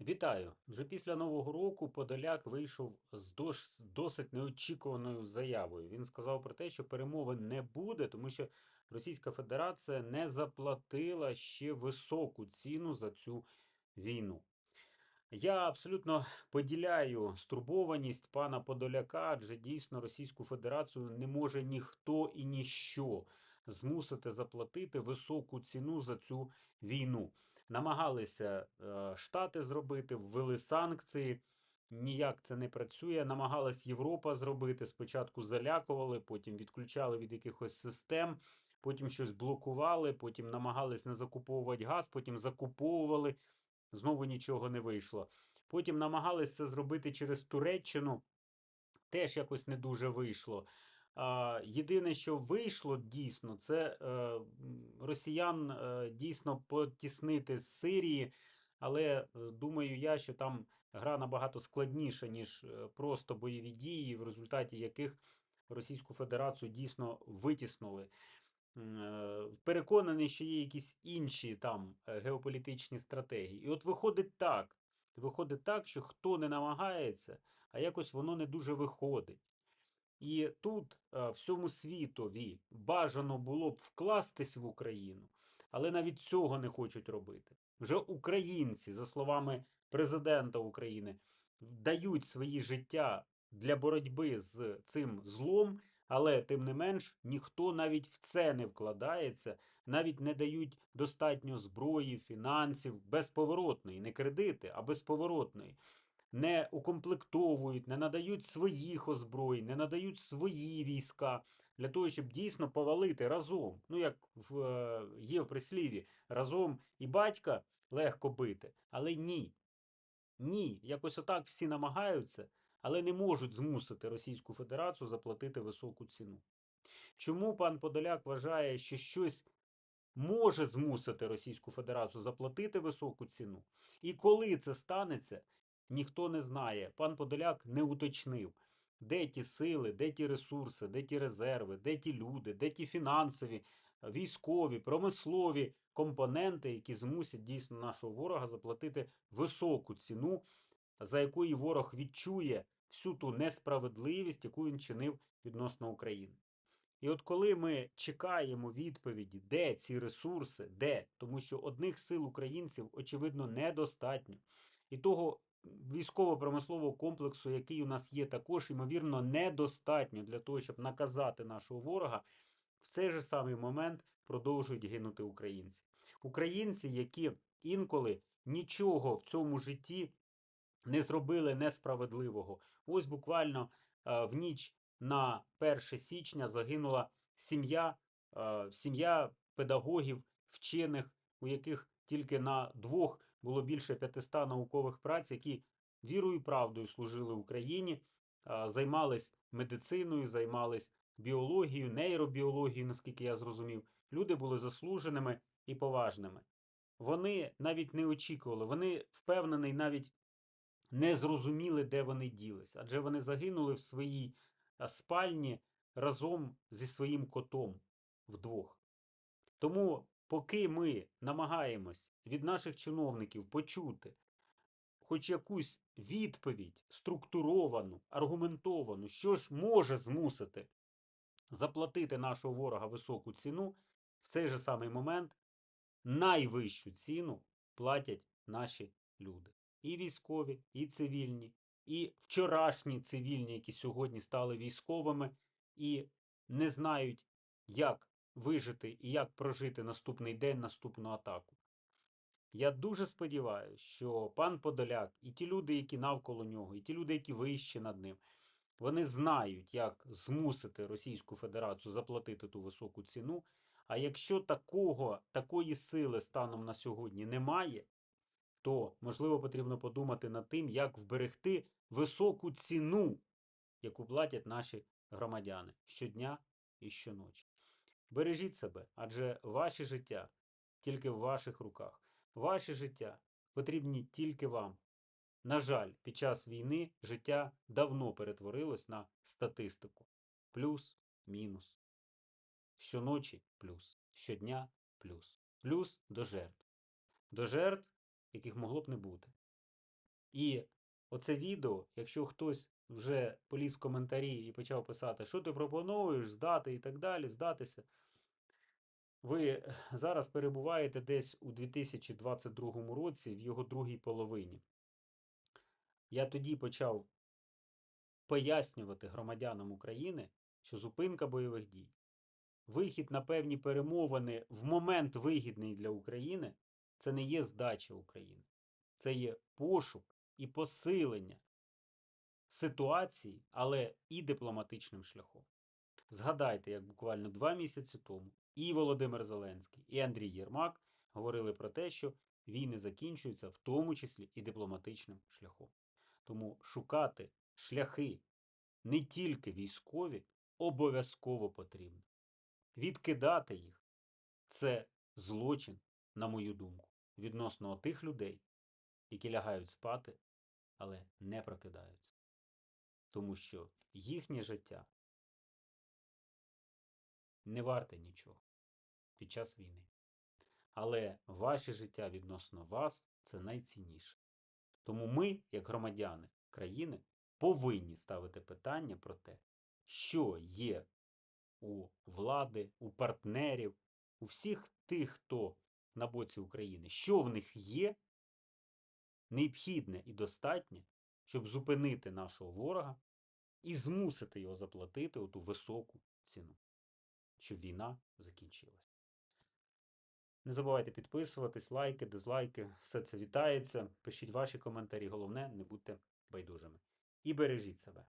Вітаю! Вже після Нового року Подоляк вийшов з досить неочікуваною заявою. Він сказав про те, що перемовин не буде, тому що Російська Федерація не заплатила ще високу ціну за цю війну. Я абсолютно поділяю стурбованість пана Подоляка, адже дійсно Російську Федерацію не може ніхто і ніщо змусити заплатити високу ціну за цю війну. Намагалися е, Штати зробити, ввели санкції. Ніяк це не працює. Намагалась Європа зробити. Спочатку залякували, потім відключали від якихось систем, потім щось блокували, потім намагались не закуповувати газ, потім закуповували. Знову нічого не вийшло. Потім намагались це зробити через Туреччину, теж якось не дуже вийшло. Єдине, що вийшло дійсно, це е, росіян е, дійсно потіснити з Сирії, але е, думаю я, що там гра набагато складніша, ніж просто бойові дії, в результаті яких Російську Федерацію дійсно витіснули. Переконаний, що є якісь інші там геополітичні стратегії. І от виходить так. Виходить так, що хто не намагається, а якось воно не дуже виходить. І тут е, всьому світові бажано було б вкластись в Україну, але навіть цього не хочуть робити. Вже українці, за словами президента України, дають свої життя для боротьби з цим злом, але тим не менш ніхто навіть в це не вкладається, навіть не дають достатньо зброї, фінансів, безповоротної, не кредити, а безповоротної не укомплектовують, не надають своїх озброєнь, не надають свої війська для того, щоб дійсно повалити разом. Ну, як в, е, є в присліві, разом і батька легко бити, але ні. Ні, якось отак всі намагаються, але не можуть змусити Російську Федерацію заплатити високу ціну. Чому пан Подоляк вважає, що щось може змусити Російську Федерацію заплатити високу ціну? І коли це станеться, ніхто не знає. Пан Подоляк не уточнив, де ті сили, де ті ресурси, де ті резерви, де ті люди, де ті фінансові, військові, промислові компоненти, які змусять дійсно нашого ворога заплатити високу ціну, за якої ворог відчує всю ту несправедливість, яку він чинив відносно України. І от коли ми чекаємо відповіді, де ці ресурси, де, тому що одних сил українців, очевидно, недостатньо. І того військово-промислового комплексу, який у нас є, також, ймовірно, недостатньо для того, щоб наказати нашого ворога, в цей же самий момент продовжують гинути українці. Українці, які інколи нічого в цьому житті не зробили несправедливого. Ось буквально е, в ніч на 1 січня загинула сім'я, е, сім'я педагогів, вчених, у яких тільки на двох було більше 500 наукових праць, які вірою і правдою служили Україні, займались медициною, займались біологією, нейробіологією, наскільки я зрозумів. Люди були заслуженими і поважними. Вони навіть не очікували, вони впевнений, навіть не зрозуміли, де вони ділись, адже вони загинули в своїй спальні разом зі своїм котом вдвох. Тому, поки ми намагаємось від наших чиновників почути хоч якусь відповідь структуровану, аргументовану, що ж може змусити заплатити нашого ворога високу ціну, в цей же самий момент найвищу ціну платять наші люди. І військові, і цивільні, і вчорашні цивільні, які сьогодні стали військовими і не знають, як вижити і як прожити наступний день, наступну атаку. Я дуже сподіваюся, що пан Подоляк і ті люди, які навколо нього, і ті люди, які вище над ним, вони знають, як змусити Російську Федерацію заплатити ту високу ціну. А якщо такого, такої сили станом на сьогодні немає, то можливо потрібно подумати над тим, як вберегти високу ціну, яку платять наші громадяни щодня і щоночі. Бережіть себе, адже ваше життя тільки в ваших руках. Ваші життя потрібні тільки вам. На жаль, під час війни життя давно перетворилось на статистику. Плюс, мінус. Щоночі плюс, щодня плюс. Плюс до жертв. До жертв, яких могло б не бути. І оце відео, якщо хтось вже поліз в коментарі і почав писати, що ти пропонуєш, здати і так далі, здатися. Ви зараз перебуваєте десь у 2022 році в його другій половині. Я тоді почав пояснювати громадянам України, що зупинка бойових дій, вихід на певні перемовини в момент вигідний для України це не є здача України, це є пошук і посилення ситуації, але і дипломатичним шляхом. Згадайте, як буквально два місяці тому і Володимир Зеленський, і Андрій Єрмак говорили про те, що війни закінчуються, в тому числі і дипломатичним шляхом. Тому шукати шляхи не тільки військові обов'язково потрібно. Відкидати їх це злочин, на мою думку, відносно тих людей, які лягають спати, але не прокидаються. Тому що їхнє життя не варте нічого під час війни. Але ваше життя відносно вас це найцінніше. Тому ми, як громадяни країни, повинні ставити питання про те, що є у влади, у партнерів, у всіх тих, хто на боці України, що в них є необхідне і достатнє, щоб зупинити нашого ворога і змусити його заплатити оту високу ціну, щоб війна закінчилась. Не забувайте підписуватись, лайки, дизлайки, все це вітається. Пишіть ваші коментарі. Головне, не будьте байдужими. І бережіть себе.